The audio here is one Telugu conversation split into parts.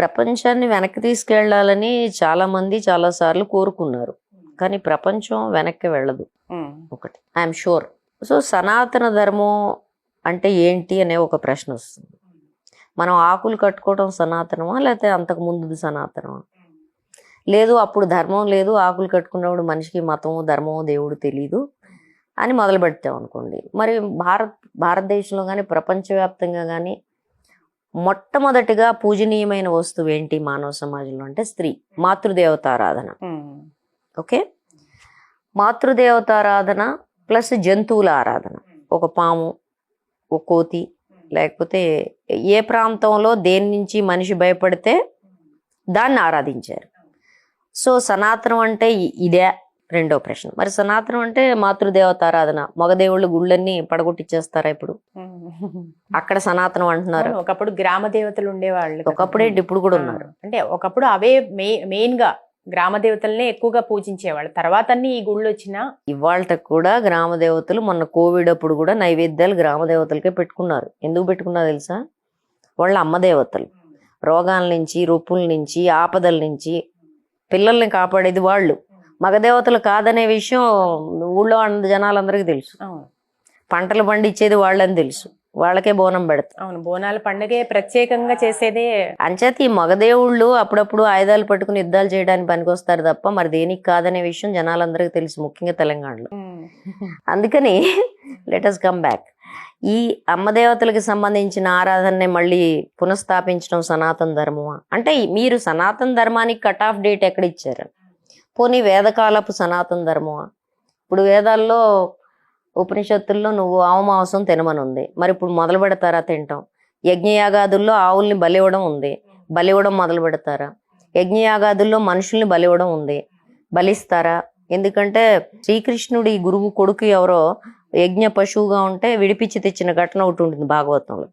ప్రపంచాన్ని వెనక్కి తీసుకెళ్ళాలని చాలా మంది చాలా సార్లు కోరుకున్నారు. కానీ ప్రపంచం వెనక్కి వెళ్ళదు. ఒకటి. I'm sure. సో సనాతన ధర్మం అంటే ఏంటి అనే ఒక ప్రశ్న వస్తుంది. మనం ఆకులు కట్టుకోవడం సనాతనమా లేకపోతే అంతకు ముందు సనాతనమా? లేదు అప్పుడు ధర్మం లేదు ఆకులు కట్టుకున్నప్పుడు మనిషికి మతము ధర్మము దేవుడు తెలియదు అని మొదలు పెడతాం అనుకోండి మరి భారత్ భారతదేశంలో కానీ ప్రపంచవ్యాప్తంగా కానీ మొట్టమొదటిగా పూజనీయమైన వస్తువు ఏంటి మానవ సమాజంలో అంటే స్త్రీ మాతృదేవతారాధన. ఉమ్. ఓకే? మాతృదేవతారాధన ప్లస్ జంతువుల ఆరాధన. ఒక పాము ఒక కోతి లేకపోతే ఏ ప్రాంతంలో దేని నుంచి మనిషి భయపడితే దాన్ని ఆరాధించారు. సో సనాతనం అంటే ఇదే. రెండో ప్రశ్న. మరి సనాతనం అంటే మాతృదేవతారాధన. మగదేవుళ్ళు గుళ్ళన్నీ పడగొట్టిచ్చేస్తారా ఇప్పుడు. అక్కడ సనాతనం అంటున్నారు. ఒకప్పుడు గ్రామ దేవతలు ఉండేవాళ్ళు. ఒకప్పుడే ఇప్పుడు కూడా ఉన్నారు. అంటే ఒకప్పుడు అవే మెయిన్గా గ్రామ దేవతలనే ఎక్కువగా పూజించేవాళ్ళు. తర్వాత అన్ని ఈ గుళ్ళు వచ్చినా ఇవాళ కూడా గ్రామ దేవతలు మొన్న కోవిడ్ అప్పుడు కూడా నైవేద్యాలు గ్రామ దేవతలకే పెట్టుకున్నారు. ఎందుకు పెట్టుకున్నా తెలుసా? వాళ్ళ అమ్మ దేవతలు. రోగాల నుంచి రొప్పుల నుంచి ఆపదల నుంచి పిల్లల్ని కాపాడేది వాళ్ళు. మగదేవతలు కాదనే విషయం ఊళ్ళో అంద జనాలందరికీ తెలుసు. పంటలు పండించేది వాళ్ళని తెలుసు. వాళ్ళకే బోనం పెడతారు. అవును బోనాల పండుగే ప్రత్యేకంగా చేసేదే అంచేత ఈ మగదేవుళ్ళు అప్పుడప్పుడు ఆయుధాలు పట్టుకుని యుద్ధాలు చేయడానికి పనికొస్తారు తప్ప మరి దేనికి కాదనే విషయం జనాలందరికీ తెలుసు ముఖ్యంగా తెలంగాణలో. అందుకని లెటస్ కమ్ బ్యాక్ ఈ అమ్మ దేవతలకు సంబంధించిన ఆరాధనని మళ్ళీ పునఃస్థాపించడం సనాతన ధర్మమా? అంటే మీరు సనాతన ధర్మానికి కట్ ఆఫ్ డేట్ ఎక్కడ ఇచ్చారు? పోనీ వేదకాలపు సనాతన ధర్మమా? ఇప్పుడు వేదాల్లో ఉపనిషత్తుల్లో నువ్వు ఆవు మాంసం తినమని ఉంది. మరి ఇప్పుడు మొదలు పెడతారా తింటాం? యజ్ఞయాగాదుల్లో ఆవుల్ని బలివ్వడం ఉంది. బలివ్వడం మొదలు పెడతారా? యజ్ఞయాగాదుల్లో మనుషుల్ని బలివ్వడం ఉంది. బలిస్తారా? ఎందుకంటే శ్రీకృష్ణుడి గురువు కొడుకు ఎవరో యజ్ఞ పశువుగా ఉంటే విడిపించి తెచ్చిన ఘటన ఒకటి ఉంటుంది భాగవతంలో.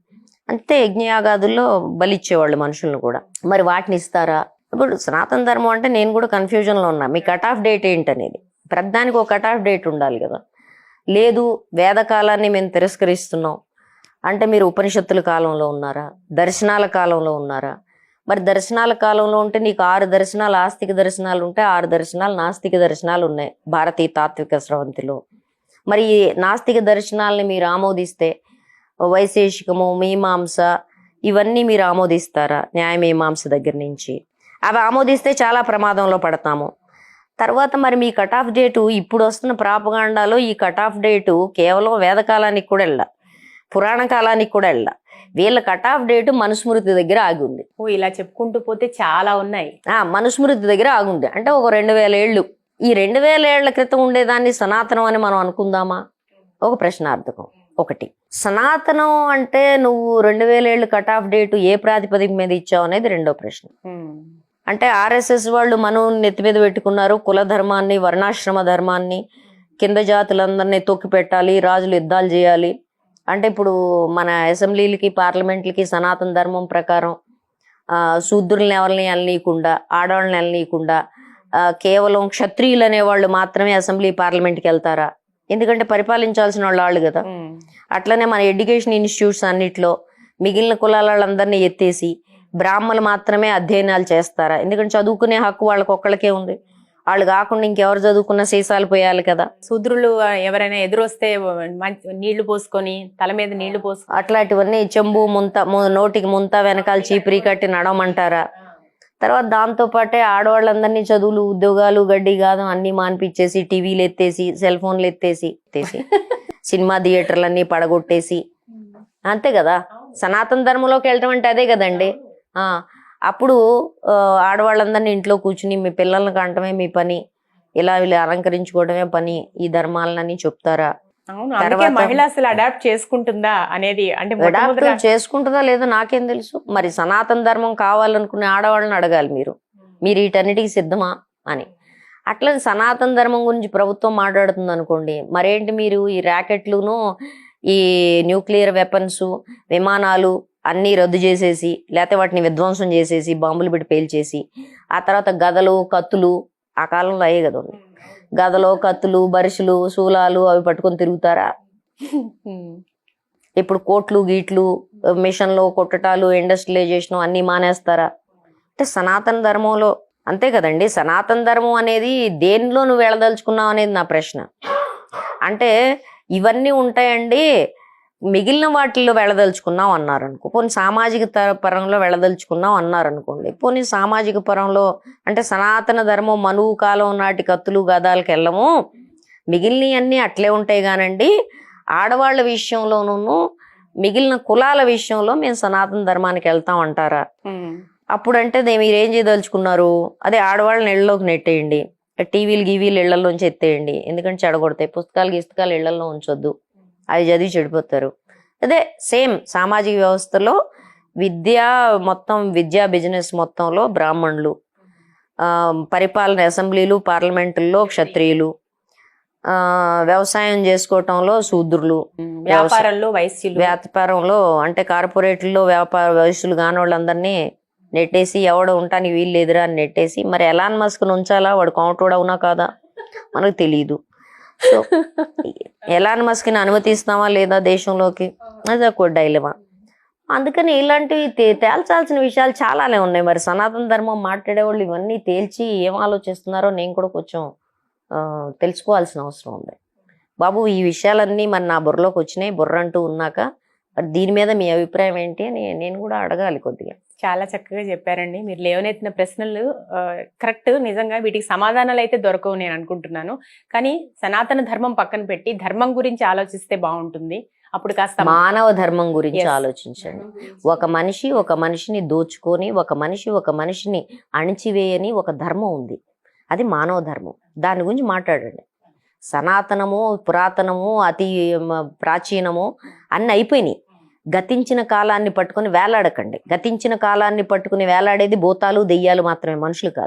అంతే యజ్ఞయాగాదుల్లో బలిచ్చేవాళ్ళు మనుషులను కూడా. మరి వాటిని ఇస్తారా? ఇప్పుడు సనాతన ధర్మం అంటే నేను కూడా కన్ఫ్యూజన్లో ఉన్నా. మీ కట్ ఆఫ్ డేట్ ఏంటనేది? ప్రతిదానికి ఒక కట్ ఆఫ్ డేట్ ఉండాలి కదా. లేదు వేదకాలాన్ని మేము తిరస్కరిస్తున్నాం. అంటే మీరు ఉపనిషత్తుల కాలంలో ఉన్నారా? దర్శనాల కాలంలో ఉన్నారా? మరి దర్శనాల కాలంలో ఉంటే నీకు ఆరు దర్శనాలు ఆస్తిక దర్శనాలు ఉంటే ఆరు దర్శనాలు నాస్తిక దర్శనాలు ఉన్నాయి భారతీయ తాత్విక స్రవంతిలో. మరి ఈ నాస్తిక దర్శనాలని మీరు ఆమోదిస్తే వైశేషికము మీమాంస ఇవన్నీ మీరు ఆమోదిస్తారా? న్యాయ మీమాంస దగ్గర నుంచి? అవి ఆమోదిస్తే చాలా ప్రమాదంలో పడతాము. తర్వాత మరి మీ కట్ ఆఫ్ డేటు ఇప్పుడు వస్తున్న ప్రాపగాండాలో ఈ కట్ ఆఫ్ డేటు కేవలం వేదకాలానికి కూడా వెళ్ళ పురాణ కాలానికి కూడా వెళ్ళ. వీళ్ళ కట్ ఆఫ్ డేటు మనుస్మృతి దగ్గర ఆగి ఉంది ఓ ఇలా చెప్పుకుంటూ పోతే చాలా ఉన్నాయి. ఆ మనుస్మృతి దగ్గర ఆగుంది. అంటే ఒక రెండు వేల ఏళ్ళు. ఈ రెండు వేల ఏళ్ళ క్రితం ఉండేదాన్ని సనాతనం అని మనం అనుకుందామా? ఒక ప్రశ్నార్థకం. ఒకటి. సనాతనం అంటే నువ్వు రెండు వేల ఏళ్ళు కట్ ఆఫ్ డేటు ఏ ప్రాతిపదిక మీద ఇచ్చావు అనేది రెండో ప్రశ్న. అంటే ఆర్ఎస్ఎస్ వాళ్ళు మనం నెత్తి మీద పెట్టుకున్నారు కుల ధర్మాన్ని వర్ణాశ్రమ ధర్మాన్ని కింద జాతులందరినీ తొక్కి పెట్టాలి రాజులు యుద్ధాలు చేయాలి. అంటే ఇప్పుడు మన అసెంబ్లీలకి పార్లమెంట్లకి సనాతన ధర్మం ప్రకారం శూద్రుల్ని ఎవరిని వెళ్ళనీయకుండా ఆడవాళ్ళని వెళ్ళనీయకుండా కేవలం క్షత్రియులు అనేవాళ్ళు మాత్రమే అసెంబ్లీ పార్లమెంట్కి వెళ్తారా? ఎందుకంటే పరిపాలించాల్సిన వాళ్ళు వాళ్ళు కదా. అట్లనే మన ఎడ్యుకేషన్ ఇన్స్టిట్యూట్స్ అన్నిట్లో మిగిలిన కులాల వాళ్ళందరినీ ఎత్తేసి బ్రాహ్మణులు మాత్రమే అధ్యయనాలు చేస్తారా? ఎందుకంటే చదువుకునే హక్కు వాళ్ళకి ఒక్కళ్ళకే ఉంది. వాళ్ళు కాకుండా ఇంకెవరు చదువుకున్న సీసాలు పోయాలి కదా. శూద్రులు ఎవరైనా ఎదురొస్తే నీళ్ళు పోసుకొని తల మీద నీళ్ళు పోసుకొని అట్లాంటివన్నీ చెంబు ముంత నోటికి ముంత వెనకాల చీపిరి కట్టి నడవమంటారా? తర్వాత దాంతో పాటే ఆడవాళ్ళందరినీ చదువులు ఉద్యోగాలు గడ్డి గాదం అన్ని మాన్పిచ్చేసి టీవీలు ఎత్తేసి సెల్ ఫోన్లు ఎత్తేసి ఎత్తేసి సినిమా థియేటర్లన్నీ పడగొట్టేసి. అంతే కదా. సనాతన ధర్మంలోకి వెళ్ళటం అంటే అదే కదండి. అప్పుడు ఆడవాళ్ళందరినీ ఇంట్లో కూర్చుని మీ పిల్లల్ని కంటమే మీ పని. ఇలా వీళ్ళు అలంకరించుకోవడమే పని. ఈ ధర్మాలని చెప్తారా? అవును మహిళ అసలు అడాప్ట్ చేసుకుంటుందా అనేది అంటే అడాప్ట్ మొట్టమొదట చేసుకుంటుందా లేదో నాకేం తెలుసు. మరి సనాతన ధర్మం కావాలనుకునే ఆడవాళ్ళని అడగాలి మీరు. మీరు వీటన్నిటికి సిద్ధమా అని. అట్లా సనాతన ధర్మం గురించి ప్రభుత్వం మాట్లాడుతుంది అనుకోండి మరేంటి మీరు ఈ ర్యాకెట్లును ఈ న్యూక్లియర్ వెపన్స్ విమానాలు అన్నీ రద్దు చేసేసి లేకపోతే వాటిని విధ్వంసం చేసేసి బాంబులు పెట్టి పేల్చేసి ఆ తర్వాత గదలు కత్తులు ఆ కాలంలో అయ్యే కదా గదలో గదలు కత్తులు బరిసెలు శూలాలు అవి పట్టుకొని తిరుగుతారా? ఇప్పుడు కోట్లు గీట్లు మిషన్లు కొట్టటాలు ఇండస్ట్రియలైజేషన్ అన్నీ మానేస్తారా? అంటే సనాతన ధర్మంలో అంతే కదండి. సనాతన ధర్మం అనేది దేనిలో నువ్వు వెళ్ళదలుచుకున్నావు అనేది నా ప్రశ్న. అంటే ఇవన్నీ ఉంటాయండి. మిగిలిన వాటిల్లో వెళ్ళదలుచుకున్నాం అన్నారు అనుకో పోనీ సామాజిక పరంలో వెళ్ళదలుచుకున్నాం అన్నారు అనుకోండి పోనీ సామాజిక పరంలో అంటే సనాతన ధర్మం మనువు కాలం నాటి కత్తులు గదాలకు వెళ్ళము మిగిలినవన్నీ అట్లే ఉంటాయి కానండి ఆడవాళ్ళ విషయంలోనూ మిగిలిన కులాల విషయంలో మేము సనాతన ధర్మానికి వెళ్తాం అంటారా? అప్పుడంటే మీరు ఏం చేయదలుచుకున్నారు? అదే ఆడవాళ్ళని ఇళ్ళలోకి నెట్టేయండి టీవీలు గీవీలు ఇళ్ళలోంచి ఎత్తేయండి ఎందుకంటే చెడగొడతాయి పుస్తకాలు గిస్తకాలు ఇళ్ళలో ఉంచొద్దు. అవి చదివి చెడిపోతారు. అదే సేమ్ సామాజిక వ్యవస్థలో విద్య మొత్తం విద్యా బిజినెస్ మొత్తంలో బ్రాహ్మణులు పరిపాలన అసెంబ్లీలు పార్లమెంటుల్లో క్షత్రియులు వ్యవసాయం చేసుకోవటంలో శూద్రులు వ్యాపారంలో వైశ్యులు. వ్యాపారంలో అంటే కార్పొరేట్లో వ్యాపార వయసులు కాని వాళ్ళందరినీ నెట్టేసి ఎవడ ఉంటానికి వీలు లేదురా అని నెట్టేసి మరి ఎలాన్ మస్క్ ఉంచాలా? వాడు కౌంటోడ్ అవునా కాదా? మనకు తెలియదు సో ఎలాన్ మస్క్ని అనుమతిస్తామా లేదా దేశంలోకి? అది ఒక డైలమా. అందుకని ఇలాంటివి తే- తేల్చాల్సిన విషయాలు చాలానే ఉన్నాయి. మరి సనాతన ధర్మం మాట్లాడే వాళ్ళు ఇవన్నీ తేల్చి ఏం ఆలోచిస్తున్నారో నేను కూడా కొంచెం తెలుసుకోవాల్సిన అవసరం ఉంది. బాబు ఈ విషయాలన్నీ మరి నా బుర్రలోకి వచ్చినాయి. బుర్ర అంటూ ఉన్నాక మరి దీని మీద మీ అభిప్రాయం ఏంటి అని నేను కూడా అడగాలి కొద్దిగా. చాలా చక్కగా చెప్పారండి. మీరు లేవనెత్తిన ప్రశ్నలు కరెక్ట్ నిజంగా వీటికి సమాధానాలు అయితే దొరకవు నేను అనుకుంటున్నాను. కానీ సనాతన ధర్మం పక్కన పెట్టి ధర్మం గురించి ఆలోచిస్తే బాగుంటుంది. అప్పుడు కాస్త మానవ ధర్మం గురించి. ఆలోచించండి. ఒక మనిషి ఒక మనిషిని దోచుకొని ఒక మనిషి ఒక మనిషిని అణిచివేయని ఒక ధర్మం ఉంది. అది మానవ ధర్మం. దాని గురించి మాట్లాడండి. సనాతనము పురాతనము అతి ప్రాచీనము అన్ని అయిపోయినాయి. గతించిన కాలాన్ని పట్టుకొని వేలాడకండి. గతించిన కాలాన్ని పట్టుకుని వేలాడేది భూతాలు దెయ్యాలు మాత్రమే మనుషులు కాదు.